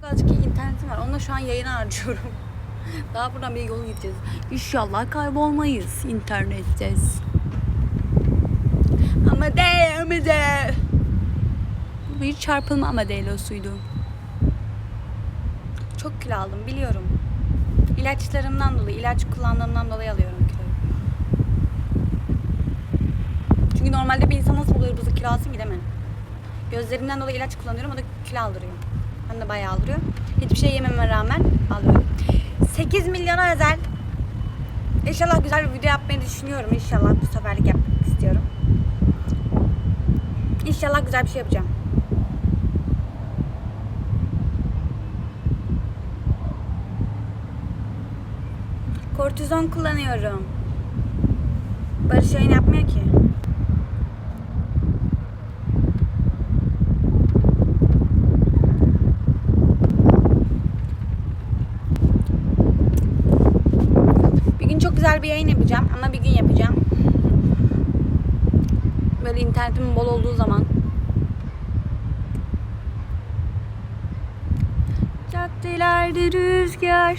Çok azıcık internetim var. Onunla şu an yayın harcıyorum. Daha buradan bir yol gideceğiz. İnşallah kaybolmayız internette. Ama de ama de. Bir çarpılma Amadeus'uydu. Çok kilo aldım biliyorum. İlaçlarımdan dolayı, ilaç kullandığımdan dolayı alıyorum kiloyu. Çünkü normalde bir insan nasıl oluyor bu kilo alsın mi? Gözlerimden dolayı ilaç kullanıyorum o da kilo aldırıyor. Hem de bayağı aldırıyor. Hiçbir şey yememe rağmen alıyorum. 8 milyona özel. İnşallah güzel bir video yapmayı düşünüyorum. İnşallah bu seferlik yapmak istiyorum. İnşallah güzel bir şey yapacağım. Kortizon kullanıyorum. Barış yayın yapmıyor ki. Güzel bir yayın yapacağım ama bir gün yapacağım. Böyle internetimin bol olduğu zaman. Caddelerde rüzgar,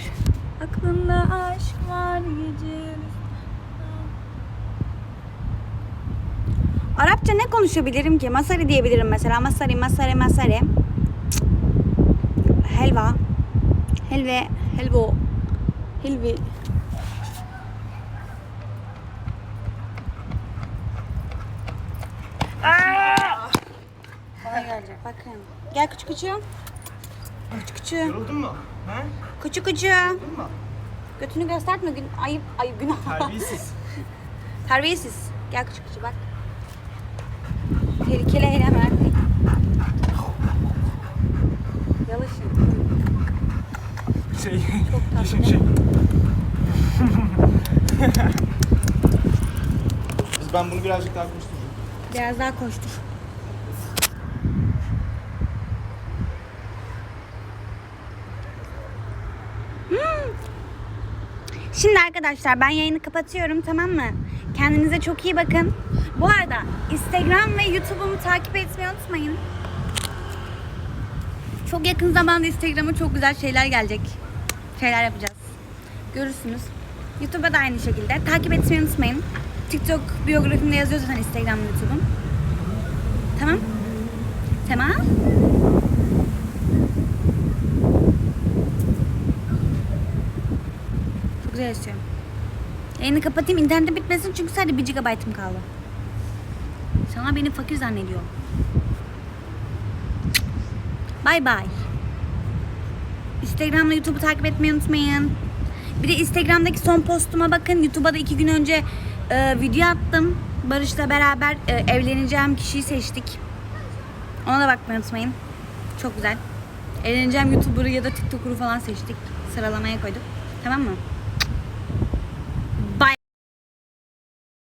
aklımda aşk var gece. Arapça ne konuşabilirim ki? Masari diyebilirim mesela. Masari, masari, masari. Helva. Helve, helvo. Helvi. Bana gelecek bakın. Gel küçük küçüğüm. Küçük küçüğüm. Yoruldun mu? He? Küçük küçüğüm. Yoruldun mu? Götünü gösterme. Gün, ayıp, ayıp günah. Terbiyesiz. Terbiyesiz. Gel küçük küçük bak. Tehlikeli eylemler. Yalışın. şey, tatlı. yeşil şey. Biz ben bunu birazcık daha konuşturacağım. Biraz daha koştur. Şimdi arkadaşlar ben yayını kapatıyorum tamam mı? Kendinize çok iyi bakın. Bu arada Instagram ve YouTube'umu takip etmeyi unutmayın. Çok yakın zamanda Instagram'a çok güzel şeyler gelecek. Şeyler yapacağız. Görürsünüz. YouTube'a da aynı şekilde. Takip etmeyi unutmayın. TikTok biyografimde yazıyor zaten Instagram ve YouTube'um. Tamam. Tamam. Güzel yaşıyorum. Yayını kapatayım internet bitmesin çünkü sadece 1 GB'ım kaldı. Sana beni fakir zannediyor. Bye bye. Instagram'la YouTube'u takip etmeyi unutmayın. Bir de Instagram'daki son postuma bakın. YouTube'a da iki gün önce e, video attım. Barış'la beraber e, evleneceğim kişiyi seçtik. Ona da bakmayı unutmayın. Çok güzel. Evleneceğim YouTuber'ı ya da TikToker'ı falan seçtik. Sıralamaya koyduk. Tamam mı?